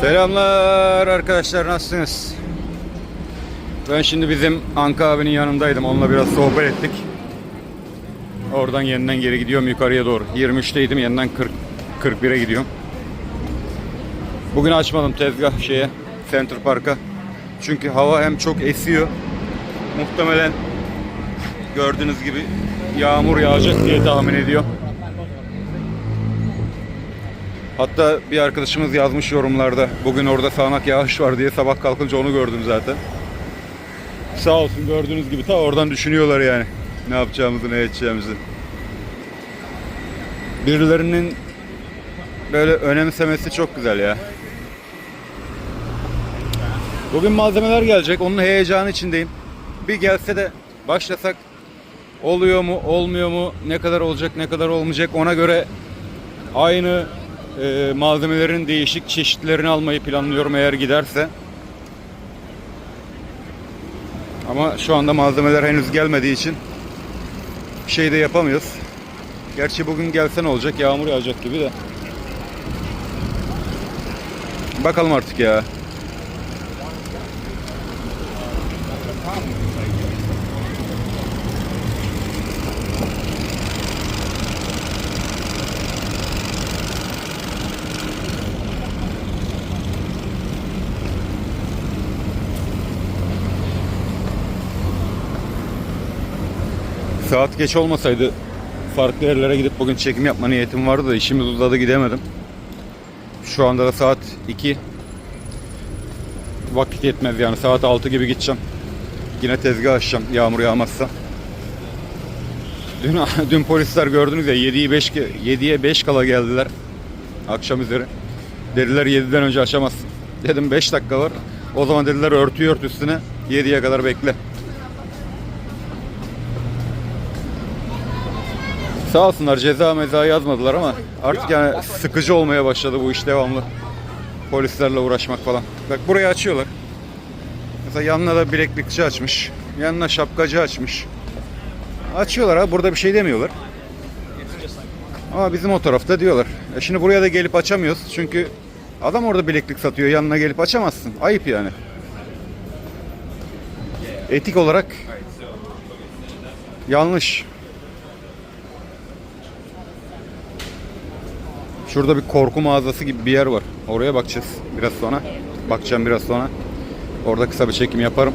Selamlar arkadaşlar nasılsınız? Ben şimdi bizim Anka abinin yanındaydım. Onunla biraz sohbet ettik. Oradan yeniden geri gidiyorum yukarıya doğru. 23'teydim yeniden 40 41'e gidiyorum. Bugün açmadım tezgah şeye Center Park'a. Çünkü hava hem çok esiyor. Muhtemelen gördüğünüz gibi yağmur yağacak diye tahmin ediyorum. Hatta bir arkadaşımız yazmış yorumlarda. Bugün orada sağanak yağış var diye sabah kalkınca onu gördüm zaten. Sağ olsun gördüğünüz gibi ta oradan düşünüyorlar yani. Ne yapacağımızı ne edeceğimizi. Birilerinin böyle önemsemesi çok güzel ya. Bugün malzemeler gelecek. Onun heyecanı içindeyim. Bir gelse de başlasak oluyor mu, olmuyor mu, ne kadar olacak, ne kadar olmayacak ona göre aynı e, malzemelerin değişik çeşitlerini almayı planlıyorum eğer giderse. Ama şu anda malzemeler henüz gelmediği için bir şey de yapamıyoruz. Gerçi bugün gelse ne olacak? Yağmur yağacak gibi de. Bakalım artık ya. Saat geç olmasaydı farklı yerlere gidip bugün çekim yapma niyetim vardı da işimiz uzadı gidemedim. Şu anda da saat 2. Vakit yetmez yani saat 6 gibi gideceğim. Yine tezgah açacağım yağmur yağmazsa. Dün, dün polisler gördünüz ya 7'yi 5 7'ye 5 kala geldiler. Akşam üzeri. Dediler 7'den önce açamazsın. Dedim 5 dakika var. O zaman dediler örtü ört üstüne 7'ye kadar bekle. Sağ olsunlar ceza meza yazmadılar ama artık yani sıkıcı olmaya başladı bu iş devamlı. Polislerle uğraşmak falan. Bak burayı açıyorlar. Mesela yanına da bileklikçi açmış. Yanına şapkacı açmış. Açıyorlar ha burada bir şey demiyorlar. Ama bizim o tarafta diyorlar. E şimdi buraya da gelip açamıyoruz çünkü adam orada bileklik satıyor yanına gelip açamazsın. Ayıp yani. Etik olarak yanlış. Şurada bir korku mağazası gibi bir yer var. Oraya bakacağız biraz sonra. Bakacağım biraz sonra. Orada kısa bir çekim yaparım.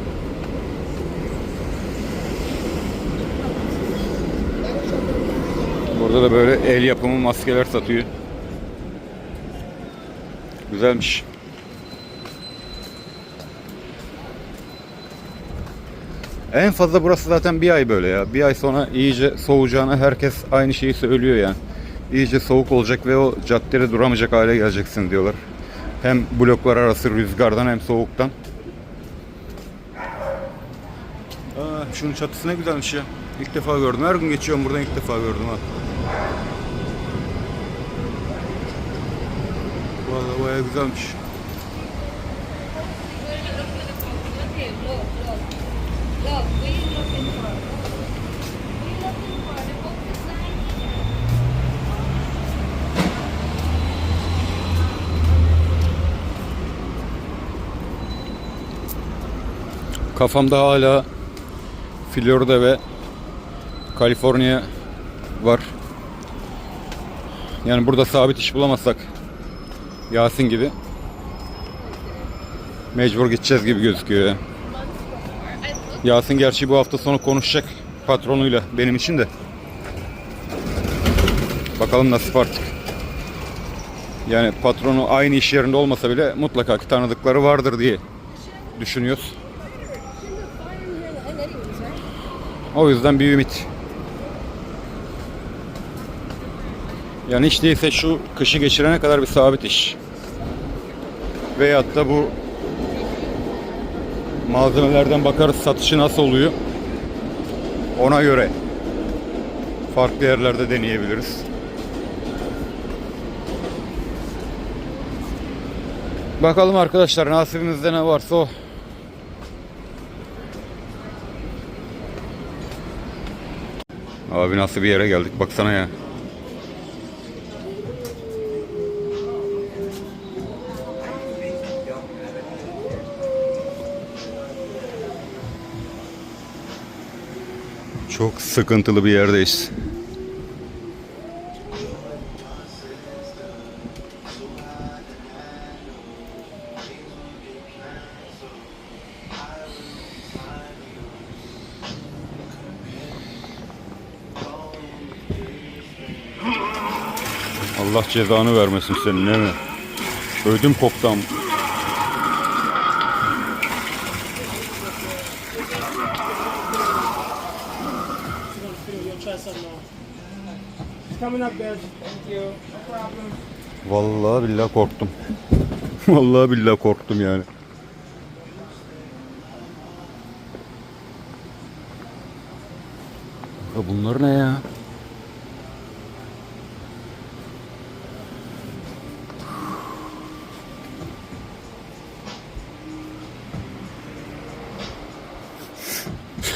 Burada da böyle el yapımı maskeler satıyor. Güzelmiş. En fazla burası zaten bir ay böyle ya. Bir ay sonra iyice soğuyacağına herkes aynı şeyi söylüyor yani. İyice soğuk olacak ve o caddede duramayacak hale geleceksin diyorlar. Hem bloklar arası rüzgardan hem soğuktan. Aa, şunun çatısı ne güzelmiş ya. İlk defa gördüm. Her gün geçiyorum buradan ilk defa gördüm ha. Vallahi bayağı güzelmiş. Look, you looking for? You looking for? Kafamda hala Florida ve Kaliforniya var. Yani burada sabit iş bulamazsak Yasin gibi mecbur gideceğiz gibi gözüküyor ya. Yasin gerçi bu hafta sonu konuşacak patronuyla benim için de. Bakalım nasip artık. Yani patronu aynı iş yerinde olmasa bile mutlaka tanıdıkları vardır diye düşünüyoruz. O yüzden bir ümit. Yani hiç değilse şu kışı geçirene kadar bir sabit iş. Veyahut da bu malzemelerden bakarız satışı nasıl oluyor. Ona göre farklı yerlerde deneyebiliriz. Bakalım arkadaşlar nasibimizde ne varsa o. Abi nasıl bir yere geldik baksana ya. Çok sıkıntılı bir yerdeyiz. Cezanı vermesin senin değil mi? Ödüm problem. Vallahi billahi korktum. Vallahi billahi korktum yani. Ya bunlar ne ya?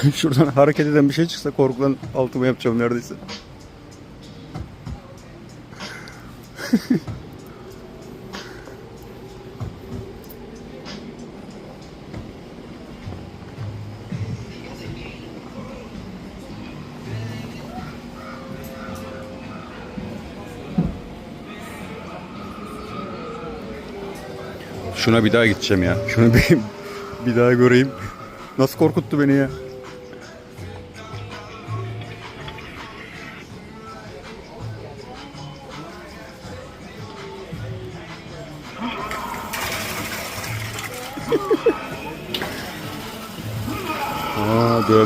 Şuradan hareket eden bir şey çıksa korkudan altıma yapacağım neredeyse. Şuna bir daha gideceğim ya. Şunu bir, bir daha göreyim. Nasıl korkuttu beni ya.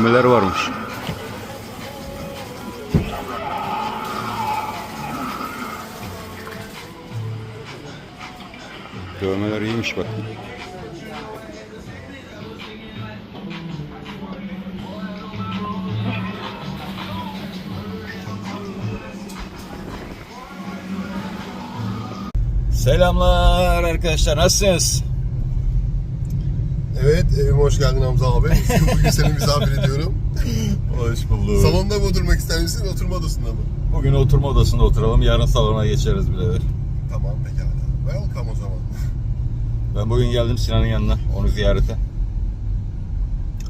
Aa, dövmeler varmış. Dövmeler iyiymiş bak. Selamlar arkadaşlar nasılsınız? Evime hoş geldin Hamza abi. Bugün seni misafir ediyorum. Hoş bulduk. Salonda mı oturmak ister misin, oturma odasında mı? Bugün oturma odasında oturalım yarın salona geçeriz birader. Tamam, pekala. Welcome o zaman. Ben bugün geldim Sinan'ın yanına onu ziyarete.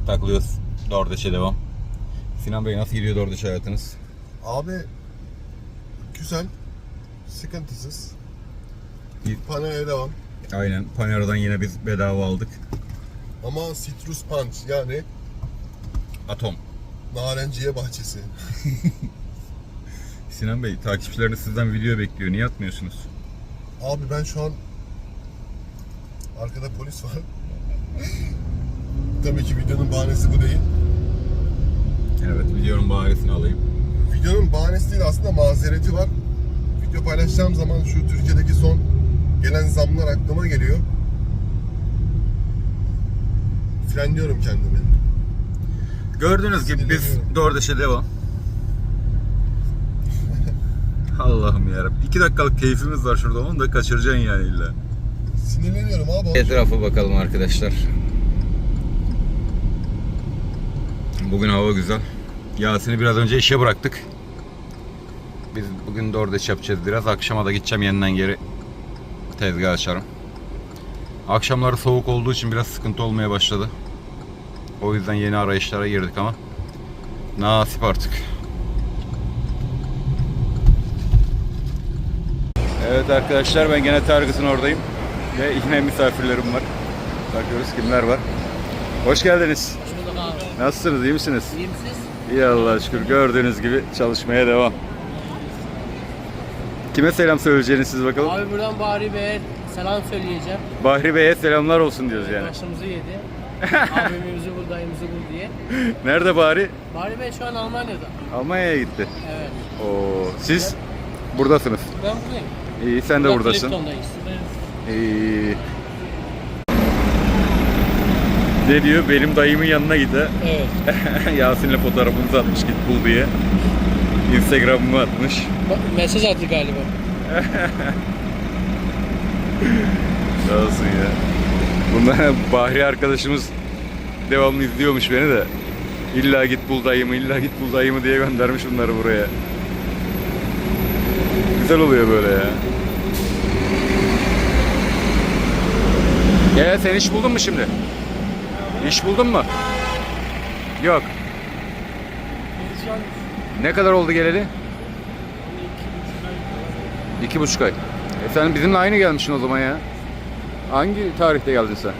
Takılıyoruz. Dordeş'e devam. Sinan Bey nasıl gidiyor Dordeş hayatınız? Abi, güzel, sıkıntısız. Panaya devam. Aynen. Panera'dan yine biz bedava aldık. Ama Citrus Punch yani Atom. narenciye bahçesi. Sinan Bey takipçileriniz sizden video bekliyor. Niye atmıyorsunuz? Abi ben şu an arkada polis var. Tabii ki videonun bahanesi bu değil. Evet videonun bahanesini alayım. Videonun bahanesi değil aslında mazereti var. Video paylaşacağım zaman şu Türkiye'deki son gelen zamlar aklıma geliyor. Frenliyorum kendimi. Gördüğünüz gibi biz. Dordeş'e devam. Allah'ım yarabbim. 2 dakikalık keyfimiz var şurada. Onu da kaçıracaksın yani illa. Sinirleniyorum abi. Etrafa bakalım arkadaşlar. Bugün hava güzel. Yasin'i biraz önce işe bıraktık. Biz bugün de orada yapacağız biraz. Akşama da gideceğim yeniden geri tezgah açarım. Akşamları soğuk olduğu için biraz sıkıntı olmaya başladı. O yüzden yeni arayışlara girdik ama nasip artık. Evet arkadaşlar ben gene Targıs'ın oradayım. Ve yine misafirlerim var. Bakıyoruz kimler var. Hoş geldiniz. Nasılsınız? iyi misiniz? İyi misiniz? İyi Allah'a şükür. Gördüğünüz gibi çalışmaya devam. Kime selam söyleyeceğiniz siz bakalım? Abi buradan Bahri Bey'e selam söyleyeceğim. Bahri Bey'e selamlar olsun diyoruz yani. Başımızı yedi. Abimizi bul, dayımızı bul diye. Nerede Bahri? Bahri Bey şu an Almanya'da. Almanya'ya gitti. Evet. Oo, siz buradasınız. Ben buradayım. İyi sen de Burada buradasın. Clifton'dayız. İyi. Ne diyor? Benim dayımın yanına git ha. Evet. Yasin'le fotoğrafımızı atmış git bul diye. Instagram'ımı atmış. Mesaj attı galiba. Sağ olsun ya. Bahri arkadaşımız devamlı izliyormuş beni de. İlla git bul dayımı, illa git bul dayımı diye göndermiş bunları buraya. Güzel oluyor böyle ya. Ya sen iş buldun mu şimdi? İş buldun mu? Yok. Ne kadar oldu geleli? İki buçuk ay. E sen bizimle aynı gelmişsin o zaman ya. Hangi tarihte geldin sen?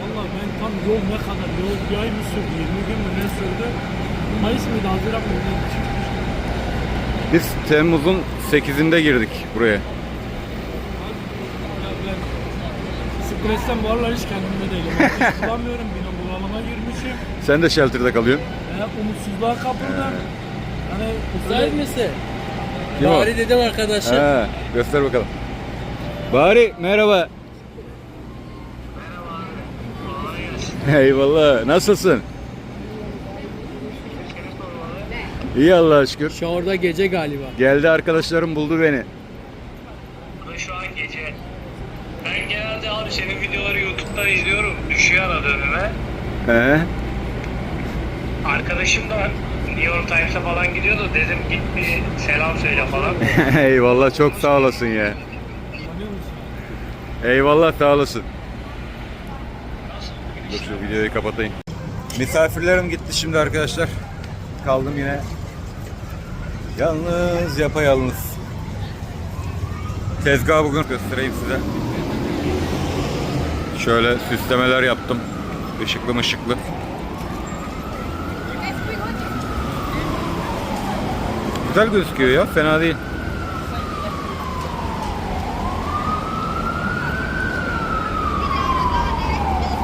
Valla ben tam yol ne kadar yol bir ay mı sürdü 20 gün mü ne sürdü? Mayıs mıydı Haziran mıydı? Biz Temmuz'un 8'inde girdik buraya. Ya ben stresten bu aralar hiç kendimde değilim. Hiç bulamıyorum bina bunalıma girmişim. Sen de shelter'da kalıyorsun. Ya umutsuzluğa kapıldım. Hani Uzay mısın? Kim o? Bari dedim arkadaşım. Ha, göster bakalım. Bari merhaba. Eyvallah. Nasılsın? İyi Allah'a şükür. Şu orada gece galiba. Geldi arkadaşlarım buldu beni. Ben şu an gece. Ben genelde abi senin videoları YouTube'dan izliyorum. Düşüyor arada önüme. He? Arkadaşım da New York Times'a falan gidiyordu. Dedim git bir selam söyle falan. Eyvallah çok sağ olasın ya. Eyvallah sağ olasın. Dur şu videoyu kapatayım. Misafirlerim gitti şimdi arkadaşlar. Kaldım yine. Yalnız yapayalnız. Tezgahı bugün göstereyim size. Şöyle süslemeler yaptım. Işıklı mışıklı. Güzel gözüküyor ya. Fena değil.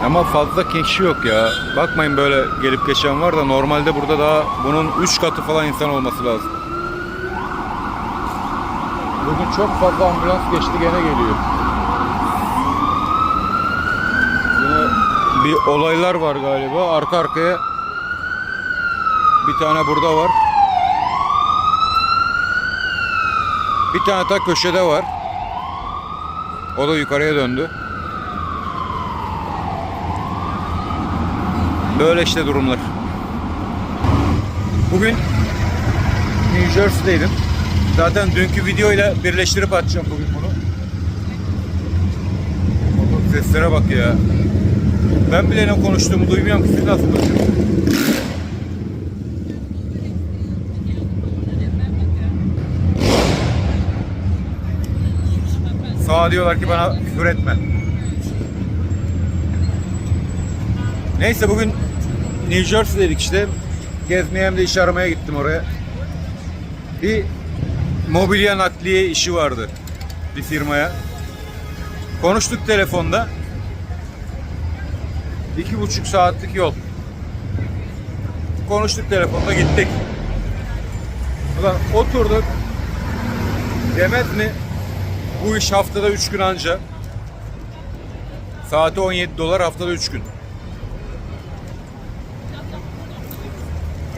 Ama fazla kişi yok ya. Bakmayın böyle gelip geçen var da normalde burada daha bunun 3 katı falan insan olması lazım. Bugün çok fazla ambulans geçti gene geliyor. Yine bir olaylar var galiba. Arka arkaya bir tane burada var. Bir tane ta köşede var. O da yukarıya döndü. Böyle işte durumlar. Bugün New Jersey'deydim. Zaten dünkü videoyla birleştirip atacağım bugün bunu. Seslere bak ya. Ben bile ne konuştuğumu duymuyorum ki siz nasıl duyuyorsunuz? Sağa diyorlar ki bana küfür etme. Neyse bugün New Jersey'deydik işte. Gezmeye hem de iş aramaya gittim oraya. Bir mobilya nakliye işi vardı bir firmaya. Konuştuk telefonda. İki buçuk saatlik yol. Konuştuk telefonda gittik. Ulan oturduk. Demez mi? Bu iş haftada 3 gün anca. Saati 17 dolar haftada 3 gün.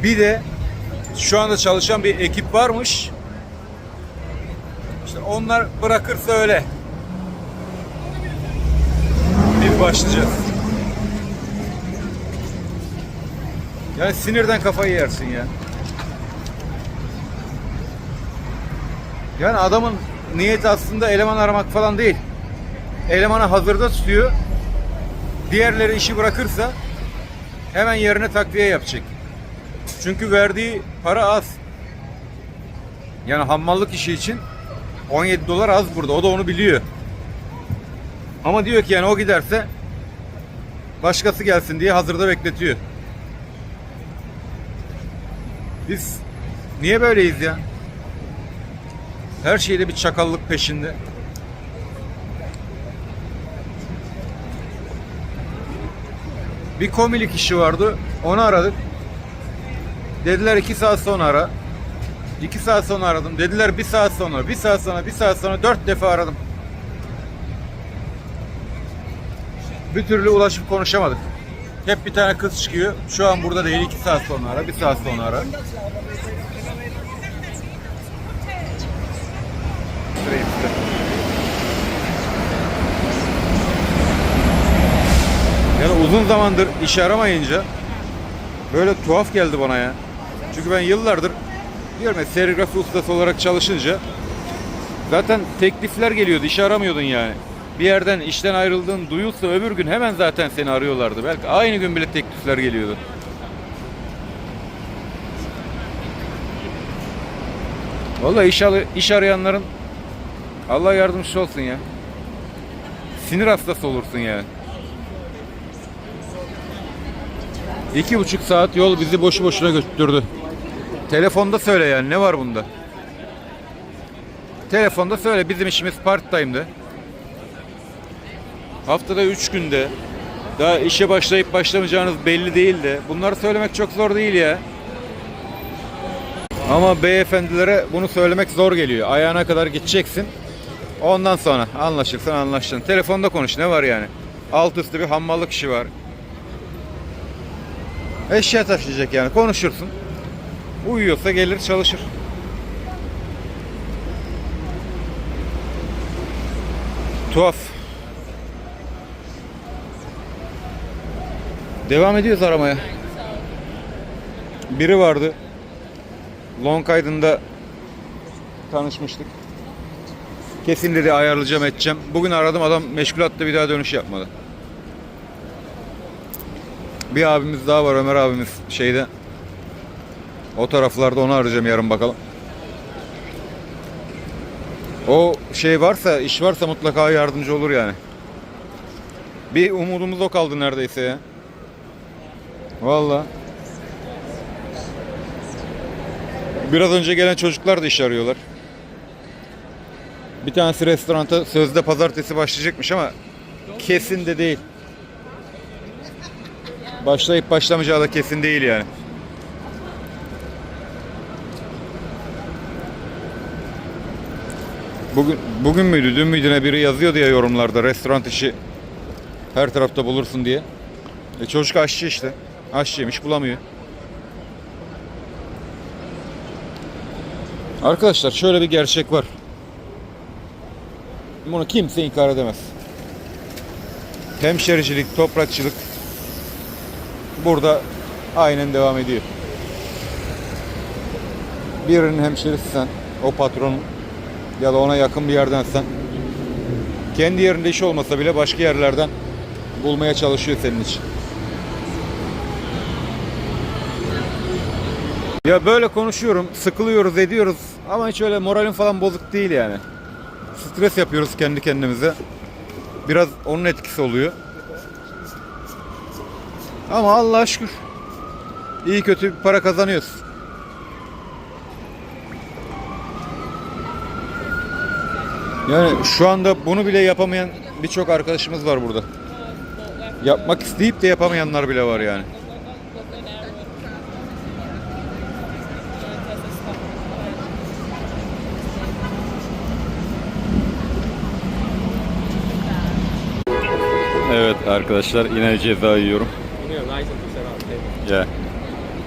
Bir de şu anda çalışan bir ekip varmış. İşte onlar bırakırsa öyle. Bir başlayacağız. Yani sinirden kafayı yersin ya. Yani adamın niyeti aslında eleman aramak falan değil. Elemanı hazırda tutuyor. Diğerleri işi bırakırsa hemen yerine takviye yapacak. Çünkü verdiği para az. Yani hammallık işi için 17 dolar az burada. O da onu biliyor. Ama diyor ki yani o giderse başkası gelsin diye hazırda bekletiyor. Biz niye böyleyiz ya? Her şeyde bir çakallık peşinde. Bir komilik işi vardı. Onu aradık. Dediler iki saat sonra ara. İki saat sonra aradım. Dediler bir saat sonra, bir saat sonra, bir saat sonra dört defa aradım. Bir türlü ulaşıp konuşamadık. Hep bir tane kız çıkıyor. Şu an burada değil. iki saat sonra ara, bir saat sonra ara. Yani uzun zamandır iş aramayınca böyle tuhaf geldi bana ya. Çünkü ben yıllardır diyorum ya serigrafi ustası olarak çalışınca zaten teklifler geliyordu. İş aramıyordun yani. Bir yerden işten ayrıldığın duyulsa öbür gün hemen zaten seni arıyorlardı. Belki aynı gün bile teklifler geliyordu. Valla iş, iş arayanların Allah yardımcısı olsun ya. Sinir hastası olursun yani. İki buçuk saat yol bizi boşu boşuna götürdü. Telefonda söyle yani ne var bunda? Telefonda söyle bizim işimiz part time'dı. Haftada üç günde. Daha işe başlayıp başlamayacağınız belli değildi. Bunları söylemek çok zor değil ya. Ama beyefendilere bunu söylemek zor geliyor. Ayağına kadar gideceksin. Ondan sonra anlaşırsan anlaştın. Telefonda konuş ne var yani? Alt üstü bir hammallık işi var. Eşya taşıyacak yani konuşursun. Uyuyorsa gelir çalışır. Tuhaf. Devam ediyoruz aramaya. Biri vardı. Long Island'da tanışmıştık. Kesin dedi ayarlayacağım edeceğim. Bugün aradım adam meşgul attı bir daha dönüş yapmadı. Bir abimiz daha var Ömer abimiz şeyde. O taraflarda onu arayacağım yarın bakalım. O şey varsa, iş varsa mutlaka yardımcı olur yani. Bir umudumuz o kaldı neredeyse ya. Vallahi. Biraz önce gelen çocuklar da iş arıyorlar. Bir tanesi restoranta sözde pazartesi başlayacakmış ama kesin de değil. Başlayıp başlamayacağı da kesin değil yani. Bugün bugün müydü, dün müydü ne biri yazıyordu ya yorumlarda restoran işi her tarafta bulursun diye. E çocuk aşçı işte. Aşçıymış bulamıyor. Arkadaşlar şöyle bir gerçek var. Bunu kimse inkar edemez. Hemşericilik, toprakçılık burada aynen devam ediyor. Birinin hemşerisi sen, o patronun ya da ona yakın bir yerden sen. Kendi yerinde iş olmasa bile başka yerlerden bulmaya çalışıyor senin için. Ya böyle konuşuyorum, sıkılıyoruz, ediyoruz ama hiç öyle moralim falan bozuk değil yani. Stres yapıyoruz kendi kendimize. Biraz onun etkisi oluyor. Ama Allah'a şükür. iyi kötü bir para kazanıyoruz. Yani şu anda bunu bile yapamayan birçok arkadaşımız var burada. Yapmak isteyip de yapamayanlar bile var yani. Evet arkadaşlar yine ceza yiyorum.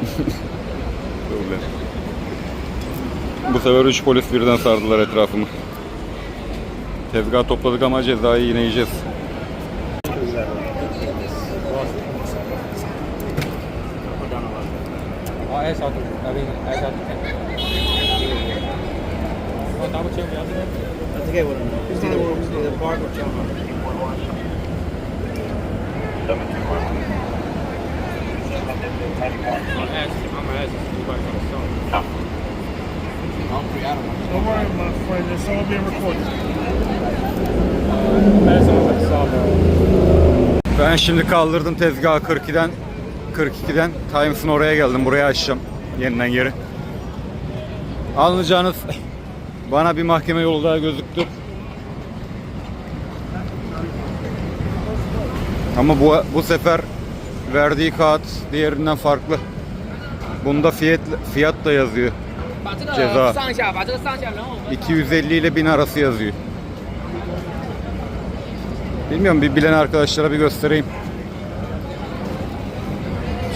Problem. Bu sefer 3 polis birden sardılar etrafımı. Tezgah topladık ama cezayı yine yiyeceğiz. Apa? I. I'm air. Don't worry, my friend. It's all being recorded. Ben şimdi kaldırdım tezgahı 42'den 42'den Times'ın oraya geldim. Buraya açacağım yeniden geri. Anlayacağınız bana bir mahkeme yolu daha gözüktü. Ama bu bu sefer verdiği kağıt diğerinden farklı. Bunda fiyat fiyat da yazıyor. Cezay 250 ile 1000 arası yazıyor. Bilmiyorum bir bilen arkadaşlara bir göstereyim.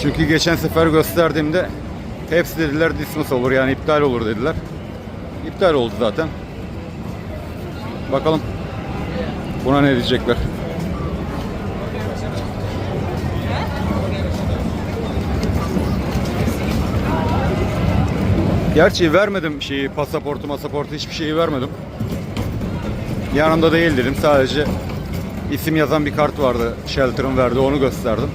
Çünkü geçen sefer gösterdiğimde hepsi dediler dismiss olur yani iptal olur dediler. İptal oldu zaten. Bakalım buna ne diyecekler. Gerçi vermedim şeyi, pasaportu, masaportu hiçbir şeyi vermedim. Yanımda değil dedim. Sadece isim yazan bir kart vardı. Shelter'ın verdi. Onu gösterdim.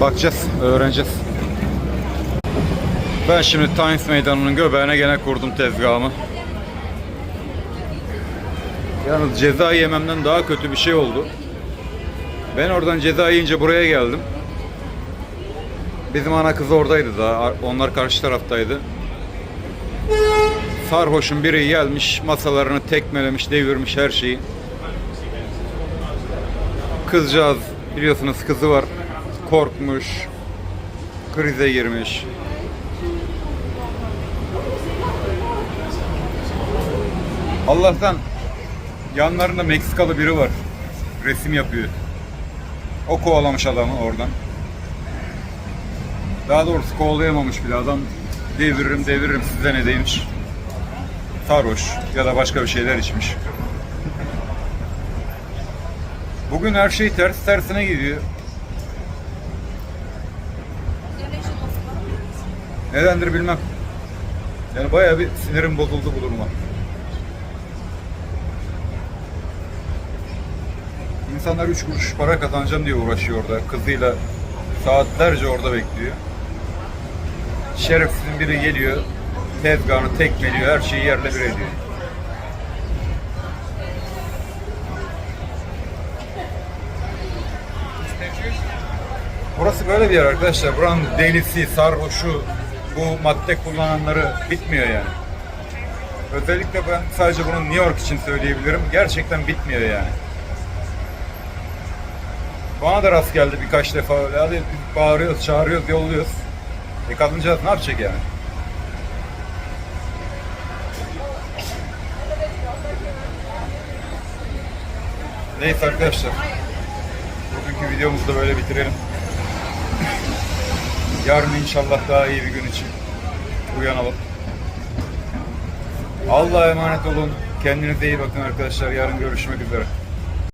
Bakacağız, öğreneceğiz. Ben şimdi Times Meydanı'nın göbeğine gene kurdum tezgahımı. Yalnız ceza yememden daha kötü bir şey oldu. Ben oradan ceza yiyince buraya geldim. Bizim ana kız oradaydı daha. Onlar karşı taraftaydı. Sarhoşun biri gelmiş, masalarını tekmelemiş, devirmiş her şeyi. Kızcağız, biliyorsunuz kızı var. Korkmuş, krize girmiş. Allah'tan yanlarında Meksikalı biri var. Resim yapıyor. O kovalamış adamı oradan. Daha doğrusu kovalayamamış bile adam. Deviririm deviririm size ne deymiş. Sarhoş ya da başka bir şeyler içmiş. Bugün her şey ters tersine gidiyor. Nedendir bilmem. Yani bayağı bir sinirim bozuldu bu duruma. İnsanlar üç kuruş para kazanacağım diye uğraşıyor orada. Kızıyla saatlerce orada bekliyor. Şerefsizin biri geliyor, tezgahını tekmeliyor, her şeyi yerle bir ediyor. Burası böyle bir yer arkadaşlar. Buranın delisi, sarhoşu, bu madde kullananları bitmiyor yani. Özellikle ben sadece bunu New York için söyleyebilirim. Gerçekten bitmiyor yani. Bana da rast geldi birkaç defa öyle. Hadi bağırıyoruz, çağırıyoruz, yolluyoruz. E kadıncağız ne yapacak yani? Neyse arkadaşlar. Bugünkü videomuzu da böyle bitirelim. Yarın inşallah daha iyi bir gün için uyanalım. Allah'a emanet olun. Kendinize iyi bakın arkadaşlar. Yarın görüşmek üzere.